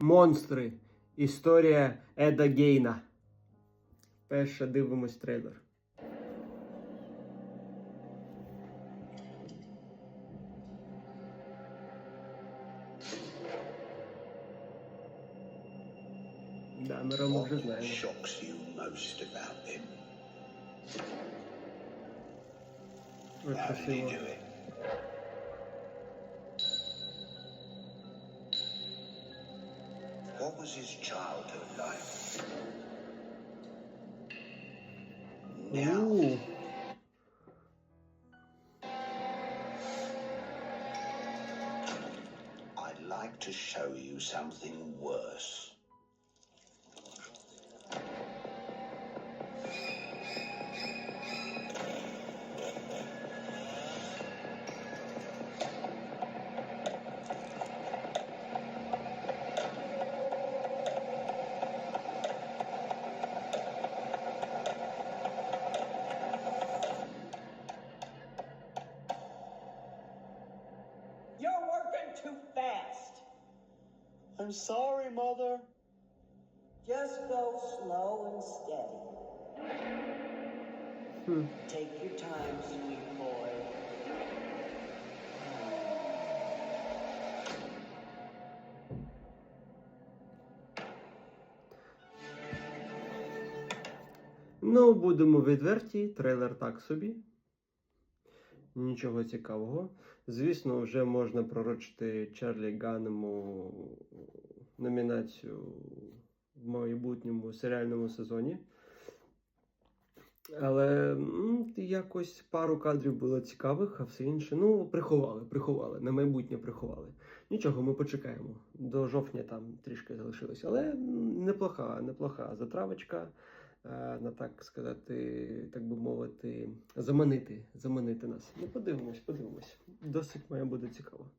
Монстри. Історія Еда Гейна. Перше дивимось трейлер. Да, ми Рому вже знаємо. shocks you What was his childhood like? Now, I'd like to show you something worse. You're working too fast. I'm sorry, Mother. Just go slow and steady. хм. Take your time, sweet boy. Ну, будемо відверті, трейлер так собі. Нічого цікавого. Звісно, вже можна пророчити Чарлі Ганнему номінацію в майбутньому серіальному сезоні. Але якось пару кадрів було цікавих, а все інше. Ну, приховали, приховали. На майбутнє приховали. Нічого, ми почекаємо. До жовтня там трішки залишилось. Але неплоха, неплоха затравочка. Е, На так сказати, так би мовити, заманити, заманити нас. Ну, подивимось, подивимось. Досить має буде цікаво.